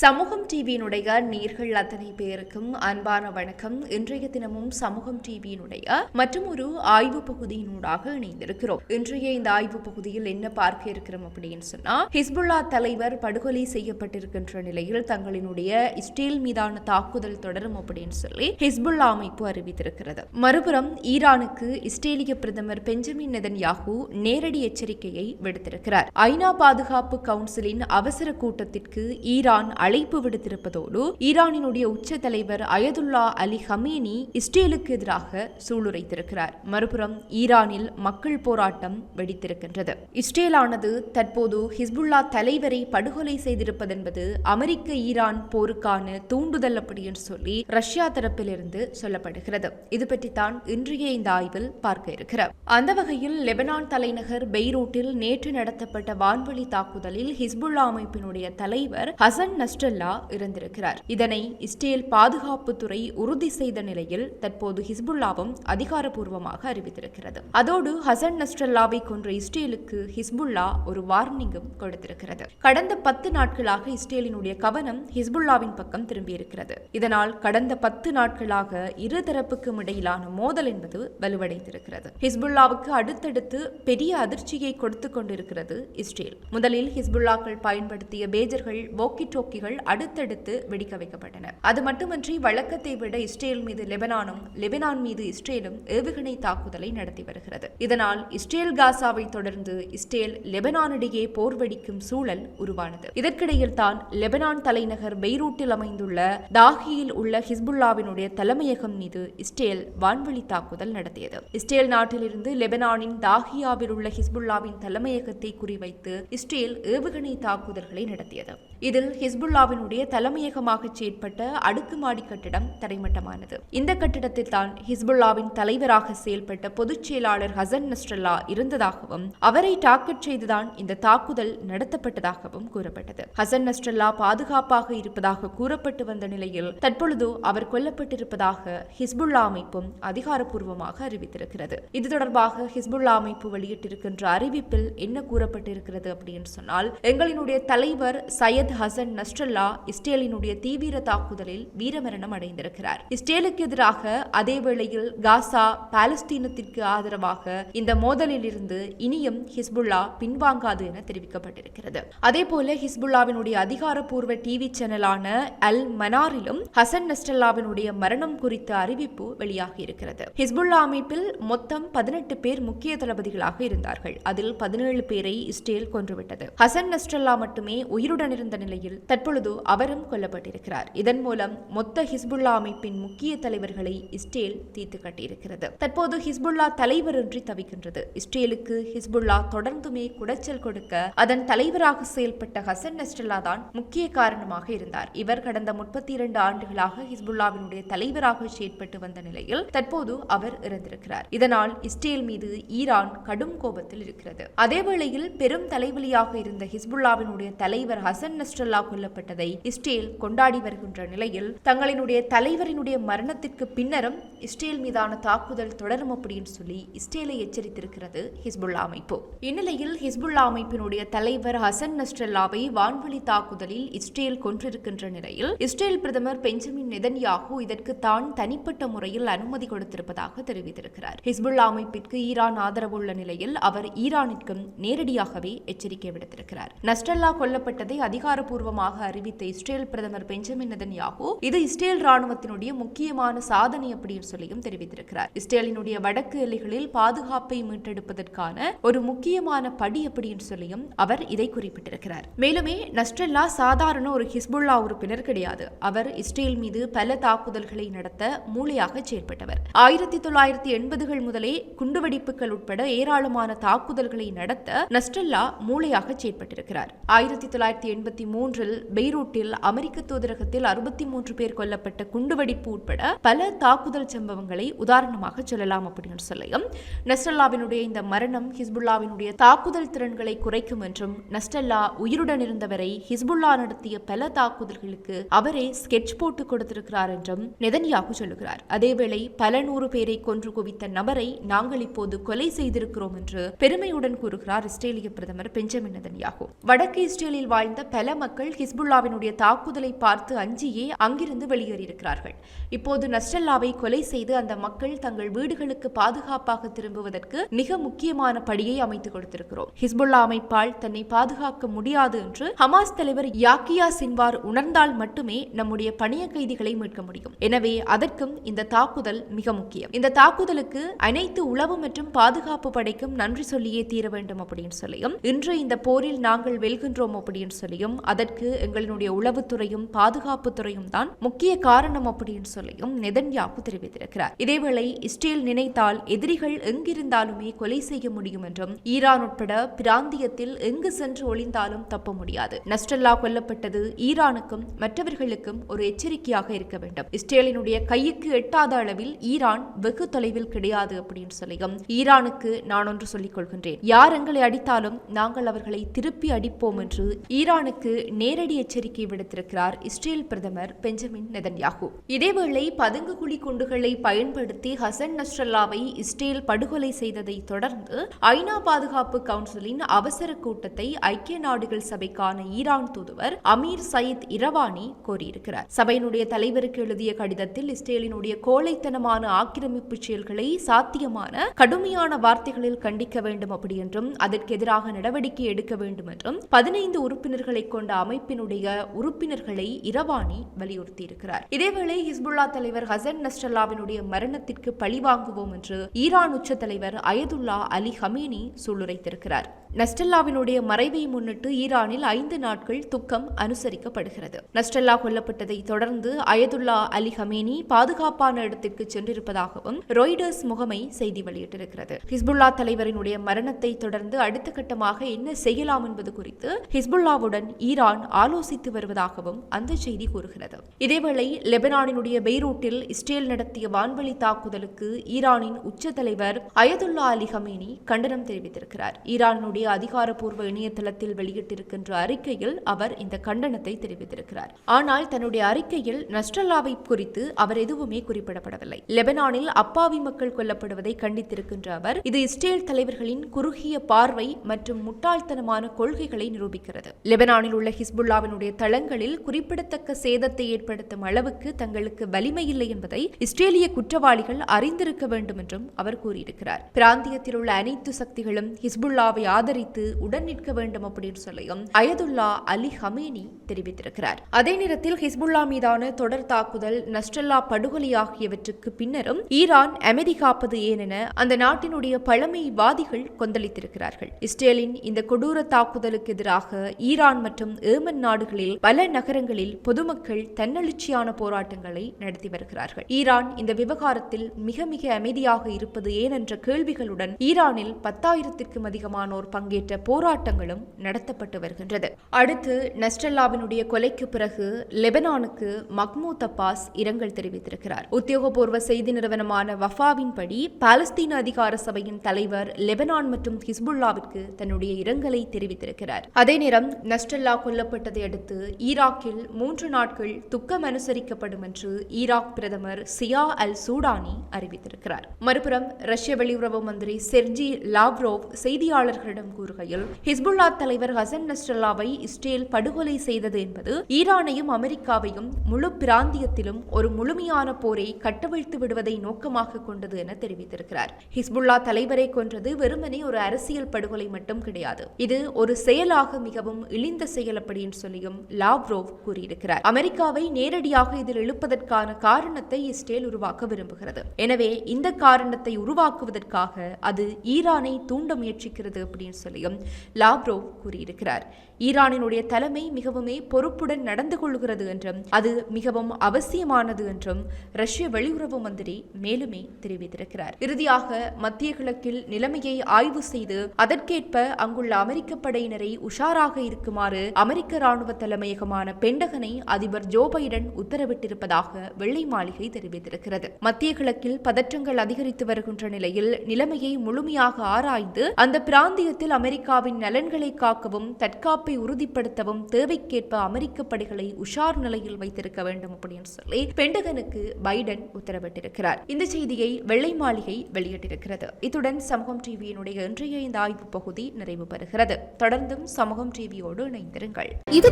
சமூகம் டிவியினுடைய நீர்கள் அத்தனை பேருக்கும் அன்பான வணக்கம். இன்றைய தினமும் சமூகம் டிவியினுடைய மற்றும் ஒரு ஆய்வு பகுதியினூடாக இணைந்திருக்கிறோம். இன்றைய இந்த ஆய்வு பகுதியில் என்ன பார்க்க இருக்கிறோம் அப்படின்னு சொன்னா ஹிஸ்புல்லா தலைவர் படுகொலை செய்யப்பட்டிருக்கின்ற நிலையில் தங்களினுடைய இஸ்ரேல் மீதான தாக்குதல் தொடரும் அப்படின்னு சொல்லி ஹிஸ்புல்லா அமைப்பு அறிவித்திருக்கிறது. மறுபுறம் ஈரானுக்கு இஸ்ரேலிய பிரதமர் பெஞ்சமின் நெதன்யாகு நேரடி எச்சரிக்கையை விடுத்திருக்கிறார். ஐநா பாதுகாப்பு கவுன்சிலின் அவசர கூட்டத்திற்கு ஈரான் அழைப்பு விடுத்திருப்பதோடு ஈரானினுடைய உச்ச தலைவர் அயதுல்லா அலி ஹமேனி இஸ்ரேலுக்கு எதிராக சூளுரைத்திருக்கிறார். மறுபுறம் ஈரானில் மக்கள் போராட்டம் வெடித்திருக்கின்றது. இஸ்ரேலானது தற்போது ஹிஸ்புல்லா தலைவரை படுகொலை செய்திருப்பதென்பது அமெரிக்க ஈரான் போருக்கான தூண்டுதல் அப்படி என்று சொல்லி ரஷ்யா தரப்பிலிருந்து சொல்லப்படுகிறது. இது பற்றித்தான் இன்றைய இந்த ஆய்வில் பார்க்க இருக்கிறார் அந்த வகையில் லெபனான் தலைநகர் பெய்ரூட்டில் நேற்று நடத்தப்பட்ட வான்வழி தாக்குதலில் ஹிஸ்புல்லா அமைப்பினுடைய தலைவர் ஹசன் நஸ்ரல்லா இறந்திருக்கிறார். இதனை இஸ்ரேல் பாதுகாப்புத்துறை உறுதி செய்த நிலையில் தற்போது ஹிஸ்புல்லாவும் அதிகாரப்பூர்வமாக அறிவித்திருக்கிறது. அதோடு ஹசன் நஸ்ரல்லாவை கொன்ற இஸ்ரேலுக்கு ஹிஸ்புல்லா ஒரு வார்னிங்கும் கொடுத்திருக்கிறது. கடந்த பத்து நாட்களாக இஸ்ரேலினுடைய கவனம் ஹிஸ்புல்லாவின் பக்கம் திரும்பியிருக்கிறது. இதனால் கடந்த பத்து நாட்களாக இரு தரப்புக்கும் இடையிலான மோதல் என்பது வலுவடைந்திருக்கிறது. ஹிஸ்புல்லாவுக்கு அடுத்தடுத்து பெரிய அதிர்ச்சியை கொடுத்து கொண்டிருக்கிறது இஸ்ரேல். முதலில் ஹிஸ்புல்லாக்கள் பயன்படுத்திய பேஜர்கள் வோக்கி டோக்கி டோக்கிகள் அடுத்தடுத்து வெடிக்க வைக்கப்பட்டன. அது மட்டுமன்றி வழக்கத்தை விட இஸ்ரேல் மீது லெபனானும் லெபனான் மீது இஸ்ரேலும் ஏவுகணை தாக்குதலை நடத்தி வருகிறது. இதனால் இஸ்ரேல் காசாவை தொடர்ந்து இஸ்ரேல் லெபனானிடையே போர் வெடிக்கும் சூழல் உருவானது. இதற்கிடையில் தான் லெபனான் தலைநகர் பெய்ரூட்டில் அமைந்துள்ள தாகியில் உள்ள ஹிஸ்புல்லாவினுடைய தலைமையகம் மீது இஸ்ரேல் வான்வழி தாக்குதல் நடத்தியது. இஸ்ரேல் நாட்டிலிருந்து லெபனானின் தாகியாவில் உள்ள ஹிஸ்புல்லாவின் தலைமையகத்தை குறிவைத்து இஸ்ரேல் ஏவுகணை தாக்குதல்களை நடத்தியது. இதில் ஹிஸ்புல்லாவினுடைய தலைமையகமாக செயற்பட்ட அடுக்குமாடி கட்டிடம் தரைமட்டமானது. இந்த கட்டிடத்தில் தான் ஹிஸ்புல்லாவின் தலைவராக செயல்பட்ட பொதுச் செயலாளர் ஹசன் நஸ்ரல்லா இருந்ததாகவும் அவரை டார்கெட் செய்துதான் இந்த தாக்குதல் நடத்தப்பட்டதாகவும் கூறப்பட்டது. ஹசன் நஸ்ரல்லா பாதுகாப்பாக இருப்பதாக கூறப்பட்டு வந்த நிலையில் தற்பொழுது அவர் கொல்லப்பட்டிருப்பதாக ஹிஸ்புல்லா அமைப்பும் அதிகாரப்பூர்வமாக அறிவித்திருக்கிறது. இது தொடர்பாக ஹிஸ்புல்லா அமைப்பு வெளியிட்டிருக்கின்ற அறிவிப்பில் என்ன கூறப்பட்டிருக்கிறது அப்படின்னு சொன்னால் எங்களினுடைய தலைவர் சையத் ஹசன் நஸ் நஸ்ரல்லா இஸ்ரேலினுடைய தீவிர தாக்குதலில் வீரமரணம் அடைந்திருக்கிறார். இஸ்ரேலுக்கு எதிராக அதே வேளையில் காசா பாலஸ்தீனத்திற்கு ஆதரவாக இந்த மோதலில் இருந்து இனியும் ஹிஸ்புல்லா பின்வாங்காது என தெரிவிக்கப்பட்டிருக்கிறது. அதே போல ஹிஸ்புல்லாவினுடைய அதிகாரப்பூர்வ டிவி சேனலான அல் மனாரிலும் ஹசன் நஸ்ரல்லாவினுடைய மரணம் குறித்த அறிவிப்பு வெளியாகி இருக்கிறது. ஹிஸ்புல்லா அமைப்பில் மொத்தம் பதினெட்டு பேர் முக்கிய தளபதிகளாக இருந்தார்கள். அதில் பதினேழு பேரை இஸ்ரேல் கொன்றுவிட்டது. ஹசன் நஸ்ரல்லா மட்டுமே உயிருடன் இருந்த நிலையில் தற்பொழுது அவரும் கொல்லப்பட்டிருக்கிறார். இதன் மூலம் மொத்த ஹிஸ்புல்லா அமைப்பின் முக்கிய தலைவர்களை இஸ்ரேல் தீர்த்து கட்டியிருக்கிறது. தற்போது ஹிஸ்புல்லா தலைவரின்றி தவிக்கின்றது. இஸ்ரேலுக்கு ஹிஸ்புல்லா தொடர்ந்துமே குடைச்சல் கொடுக்க அதன் தலைவராக செயல்பட்ட ஹசன் நஸ்ரல்லா தான் முக்கிய காரணமாக இருந்தார். இவர் கடந்த முப்பத்தி இரண்டு ஆண்டுகளாக ஹிஸ்புல்லாவினுடைய தலைவராக செயற்பட்டு வந்த நிலையில் தற்போது அவர் இறந்திருக்கிறார். இதனால் இஸ்ரேல் மீது ஈரான் கடும் கோபத்தில் இருக்கிறது. அதேவேளையில் பெரும் தலைவலியாக இருந்த ஹிஸ்புல்லாவினுடைய தலைவர் ஹசன் நஸ்ரல்லா கொல்லப்பட்டதை இஸ்ரேல் கொண்டாடி வருகின்ற நிலையில் தங்களினுடைய தலைவரினுடைய மரணத்திற்கு பின்னரும் இஸ்ரேல் மீதான தாக்குதல் தொடரும் அப்படின்னு சொல்லி இஸ்ரேலை எச்சரித்திருக்கிறது ஹிஸ்புல்லா அமைப்பு. இந்நிலையில் ஹிஸ்புல்லா அமைப்பினுடைய தலைவர் ஹசன் நஸ்ரல்லாவை வான்வழி தாக்குதலில் இஸ்ரேல் கொன்றிருக்கின்ற நிலையில் இஸ்ரேல் பிரதமர் பெஞ்சமின் நெதன்யாகு இதற்கு தான் தனிப்பட்ட முறையில் அனுமதி கொடுத்திருப்பதாக தெரிவித்திருக்கிறார். ஹிஸ்புல்லா அமைப்பிற்கு ஈரான் ஆதரவுள்ள நிலையில் அவர் ஈரானிற்கும் நேரடியாகவே எச்சரிக்கை விடுத்திருக்கிறார். நஸ்ரல்லா கொல்லப்பட்டதை அதிகாரப்பூர்வமாக அறிவித்த இஸ்ரேல் பிரதமர் பெஞ்சமின் நெதன்யாகு இது இஸ்ரேல் ராணுவத்தினுடைய முக்கியமான சாதனை அப்படின்னு சொல்லியும் தெரிவித்திருக்கிறார். இஸ்ரேலினுடைய வடக்கு எல்லைகளில் பாதுகாப்பை மீட்டெடுப்பதற்கான ஒரு முக்கியமான படி அப்படின்னு சொல்லியும் அவர் இதை குறிப்பிட்டிருக்கிறார். மேலுமே நஸ்ட்ரெல்லா சாதாரண ஒரு ஹிஸ்புல்லா உறுப்பினர் கிடையாது. அவர் இஸ்ரேல் மீது பல தாக்குதல்களை நடத்த மூளையாக செயற்பட்டவர். ஆயிரத்தி தொள்ளாயிரத்தி எண்பதுகள் முதலே குண்டுவெடிப்புகள் உட்பட ஏராளமான தாக்குதல்களை நடத்த நஸ்ட்ரெல்லா மூளையாக செயற்பட்டிருக்கிறார். ஆயிரத்தி தொள்ளாயிரத்தி எண்பத்தி மூன்றில் பெய்ரூட்டில் அமெரிக்க தூதரகத்தில் அறுபத்தி மூன்று பேர் கொல்லப்பட்ட குண்டுவெடிப்பு உட்பட பல தாக்குதல் சம்பவங்களை உதாரணமாக சொல்லலாம் அப்படின்னு சொல்லியும் நஸ்டல்லாவினுடைய இந்த மரணம் ஹிஸ்புல்லாவினுடைய தாக்குதல் திறன்களை குறைக்கும் என்றும் நஸ்டல்லா உயிருடன் இருந்தவரை ஹிஸ்புல்லா நடத்திய பல தாக்குதல்களுக்கு அவரே ஸ்கெட்ச் போட்டு கொடுத்திருக்கிறார் என்றும் நெதன்யாகு சொல்லுகிறார். அதேவேளை பல நூறு பேரை கொன்று குவித்த நபரை நாங்கள் இப்போது கொலை செய்திருக்கிறோம் என்று பெருமையுடன் கூறுகிறார் இஸ்ரேலிய பிரதமர் பெஞ்சமின் நெதன்யாகு. வடக்கு இஸ்ரேலில் வாழ்ந்த பல மக்கள் ஹிஸ்புல்லா ஹிஸ்புல்லாவினுடைய தாக்குதலை பார்த்து அஞ்சியே அங்கிருந்து வெளியேறியிருக்கிறார்கள். இப்போது நஸ்ரல்லாவை கொலை செய்து அந்த மக்கள் தங்கள் வீடுகளுக்கு பாதுகாப்பாக திரும்புவதற்கு மிக முக்கியமான படியை அமைத்துக் கொடுத்திருக்கிறோம். ஹிஸ்புல்லா அமைப்பால் தன்னை பாதுகாக்க முடியாது என்று ஹமாஸ் தலைவர் யாக்கியா சின்வார் உணர்ந்தால் மட்டுமே நம்முடைய பணிய கைதிகளை மீட்க முடியும். எனவே அதற்கும் இந்த தாக்குதல் மிக முக்கியம். இந்த தாக்குதலுக்கு அனைத்து உளவு மற்றும் பாதுகாப்பு படைக்கும் நன்றி சொல்லியே தீர வேண்டும் அப்படின்னு சொல்லியும் இன்று இந்த போரில் நாங்கள் வெல்கின்றோம் அப்படின்னு சொல்லியும் அதற்கு எங்களுடைய உளவுத்துறையும் பாதுகாப்பு துறையும் தான் முக்கிய காரணம் அப்படின்னு சொல்லியும் நெதன்யாகு தெரிவித்திருக்கிறார். இதேவேளை இஸ்ரேல் நினைத்தால் எதிரிகள் எங்கிருந்தாலுமே கொலை செய்ய முடியும் என்றும் ஈரான் உட்பட பிராந்தியத்தில் எங்கு சென்று ஒளிந்தாலும் தப்ப முடியாது. நஸ்டல்லா கொல்லப்பட்டது ஈரானுக்கும் மற்றவர்களுக்கும் ஒரு எச்சரிக்கையாக இருக்க வேண்டும். இஸ்ரேலினுடைய கைக்கு எட்டாத அளவில் ஈரான் வெகு தொலைவில் கிடையாது அப்படின்னு சொல்லியும் ஈரானுக்கு நான் ஒன்று சொல்லிக் கொள்கின்றேன். யார் எங்களை அடித்தாலும் நாங்கள் அவர்களை திருப்பி அடிப்போம் என்று ஈரானுக்கு நேரடி எச்சரிக்கை விடுத்திருக்கிறார் இஸ்ரேல் பிரதமர் பெஞ்சமின் நெதன்யாகு. இதேவேளை பதுங்கு குழி குண்டுகளை பயன்படுத்தி ஹசன் நஸ்ரல்லாவை இஸ்ரேல் படுகொலை செய்ததை தொடர்ந்து ஐநா பாதுகாப்பு கவுன்சிலின் அவசர கூட்டத்தை ஐக்கிய நாடுகள் சபைக்கான ஈரான் தூதுவர் அமீர் சயீத் இரவானி கோரியிருக்கிறார். சபையினுடைய தலைவருக்கு எழுதிய கடிதத்தில் இஸ்ரேலினுடைய கோழைத்தனமான ஆக்கிரமிப்பு செயல்களை சாத்தியமான கடுமையான வார்த்தைகளில் கண்டிக்க வேண்டும் அப்படி என்றும் அதற்கு எதிராக நடவடிக்கை எடுக்க வேண்டும் என்றும் பதினைந்து உறுப்பினர்களை கொண்ட அமைப்பினுடைய உறுப்பினர்களை இரவானி வலியுறுத்தியிருக்கிறார். இதேவேளை ஹிஸ்புல்லா தலைவர் ஹசன் நஸ்ரல்லாவினுடைய மரணத்திற்கு பழிவாங்குவோம் என்று ஈரான் உச்ச தலைவர் அயதுல்லா அலி ஹமீனி சூளுரைத்திருக்கிறார். நஸ்டல்லாவினுடைய மறைவை முன்னிட்டு ஈரானில் ஐந்து நாட்கள் துக்கம் அனுசரிக்கப்படுகிறது. நஸ்டல்லா கொல்லப்பட்டதை தொடர்ந்து அயதுல்லா அலி ஹமேனி பாதுகாப்பான இடத்திற்கு சென்றிருப்பதாகவும் ரொய்டர்ஸ் முகமை செய்தி வெளியிட்டிருக்கிறது. ஹிஸ்புல்லா தலைவரினுடைய மரணத்தை தொடர்ந்து அடுத்த கட்டமாக என்ன செய்யலாம் என்பது குறித்து ஹிஸ்புல்லாவுடன் ஈரான் ஆலோசனை ஆலோசித்து வருவதாகவும் அந்த செய்தி கூறுகிறது. இதேவேளை லெபனானினுடைய பெய்ரூட்டில் இஸ்ரேல் நடத்திய வான்வழி தாக்குதலுக்கு ஈரானின் உச்ச தலைவர் அயதுல்லா அலி ஹமேனி கண்டனம் தெரிவித்திருக்கிறார். ஈரானுடைய அதிகாரப்பூர்வ இணையதளத்தில் வெளியிட்டிருக்கின்ற அறிக்கையில் அவர் இந்த கண்டனத்தை தெரிவித்திருக்கிறார். ஆனால் தன்னுடைய அறிக்கையில் நஸ்ரல்லாவை குறித்து அவர் எதுவுமே குறிப்பிடப்படவில்லை. லெபனானில் அப்பாவி மக்கள் கொல்லப்படுவதை கண்டித்திருக்கின்ற அவர் இது இஸ்ரேல் தலைவர்களின் குறுகிய பார்வை மற்றும் முட்டாள்தனமான கொள்கைகளை நிரூபிக்கிறது. லெபனானில் உள்ள ஹிஸ்புல்லா ஹிஸ்புல்லாவினுடைய தளங்களில் குறிப்பிடத்தக்க சேதத்தை ஏற்படுத்தும் அளவுக்கு தங்களுக்கு வலிமை இல்லை என்பதை இஸ்ரேலிய குற்றவாளிகள் அறிந்திருக்க வேண்டும் என்றும் அவர் கூறியிருக்கிறார். பிராந்தியத்தில் உள்ள அனைத்து சக்திகளும் ஹிஸ்புல்லாவை ஆதரித்து உடன் நிற்க வேண்டும் அப்படின்னு சொல்லியும் அயதுல்லா அலி ஹமேனி தெரிவித்திருக்கிறார். அதே நேரத்தில் ஹிஸ்புல்லா மீதான தொடர் தாக்குதல் நஸ்டல்லா படுகொலை ஆகியவற்றுக்கு பின்னரும் ஈரான் அமைதி காப்பது ஏனென அந்த நாட்டினுடைய பழமைவாதிகள் கொந்தளித்திருக்கிறார்கள். இஸ்ரேலின் இந்த கொடூர தாக்குதலுக்கு எதிராக ஈரான் மற்றும் ஏமன் நாடுகளில் பல நகரங்களில் பொதுமக்கள் தன்னெழுச்சியான போராட்டங்களை நடத்தி வருகிறார்கள். ஈரான் இந்த விவகாரத்தில் மிக மிக அமைதியாக இருப்பது ஏனென்ற கேள்விகளுடன் ஈரானில் பத்தாயிரத்திற்கும் அதிகமானோர் பங்கேற்ற போராட்டங்களும் நடத்தப்பட்டு வருகின்றது. அடுத்து நஸ்டல்லாவினுடைய கொலைக்கு பிறகு லெபனானுக்கு மக்மூத் அப்பாஸ் இரங்கல் தெரிவித்திருக்கிறார். உத்தியோகபூர்வ செய்தி நிறுவனமான வஃபாவின்படி பாலஸ்தீன அதிகார சபையின் தலைவர் லெபனான் மற்றும் ஹிஸ்புல்லாவிற்கு தன்னுடைய இரங்கலை தெரிவித்திருக்கிறார். அதே நேரம் நஸ்டல்லா கொல்லப்பட்டதை அடுத்து ஈராக்கில் மூன்று நாட்கள் துக்கம் அனுசரிக்கப்படும் என்று ஈராக் பிரதமர் சியா அல் சூடானி அறிவித்திருக்கிறார். மறுபுறம் ரஷ்ய வெளியுறவு மந்திரி செர்ஜி லாவ்ரோவ் செய்தியாளர்களிடம் கூறுகையில் ஹிஸ்புல்லா தலைவர் ஹசன் நஸ்ரல்லாவை இஸ்ரேல் படுகொலை செய்தது என்பது ஈரானையும் அமெரிக்காவையும் முழு பிராந்தியத்திலும் ஒரு முழுமையான போரை கட்டவிழ்த்து விடுவதை நோக்கமாக கொண்டது என தெரிவித்திருக்கிறார். ஹிஸ்புல்லா தலைவரை கொன்றது வெறுமனே ஒரு அரசியல் படுகொலை மட்டும் கிடையாது. இது ஒரு செயலாக மிகவும் இழிந்த செயல் அப்படின்னு சொல்லி சொல்லியும் லாவ்ரோவ் கூறியிருக்கிறார். அமெரிக்காவை நேரடியாக இதில் இழுப்பதற்கான காரணத்தை இஸ்ரேல் உருவாக்க விரும்புகிறது. எனவே இந்த காரணத்தை உருவாக்குவதற்காக அது ஈரானை தூண்ட முயற்சிக்கிறது அப்படின்னு சொல்லியும் லாவ்ரோவ் கூறியிருக்கிறார். ஈரானினுடைய தலைமை மிகவுமே பொறுப்புடன் நடந்து கொள்கிறது என்றும் அது மிகவும் அவசியமானது என்றும் ரஷ்ய வெளியுறவு மந்திரி மேலுமே தெரிவித்திருக்கிறார். இறுதியாக மத்திய கிழக்கில் நிலைமையை ஆய்வு செய்து அதற்கேற்ப அங்குள்ள அமெரிக்க படையினரை உஷாராக இருக்குமாறு அமெரிக்க ராணுவ தலைமையகமான பெண்டகனை அதிபர் ஜோ பைடன் உத்தரவிட்டிருப்பதாக வெள்ளை மாளிகை தெரிவித்திருக்கிறது. மத்திய கிழக்கில் பதற்றங்கள் அதிகரித்து வருகின்ற நிலையில் நிலைமையை முழுமையாக ஆராய்ந்து அந்த பிராந்தியத்தில் பிராந்தியத்தில் அமெரிக்காவின் நலன்களை காக்கவும் தற்காப்பை உறுதிப்படுத்தவும் தேவைக்கேற்ப அமெரிக்க படைகளை உஷார் நிலையில் வைத்திருக்க வேண்டும் அப்படின்னு சொல்லி பெண்டகனுக்கு பைடன் உத்தரவிட்டிருக்கிறார். இந்த செய்தியை வெள்ளை மாளிகை வெளியிட்டிருக்கிறது. இத்துடன் சமூகம் டிவியினுடைய இன்றைய இந்த ஆய்வு பகுதி நிறைவு பெறுகிறது. தொடர்ந்தும் சமூகம் டிவியோடு இணைந்திருங்கள். இது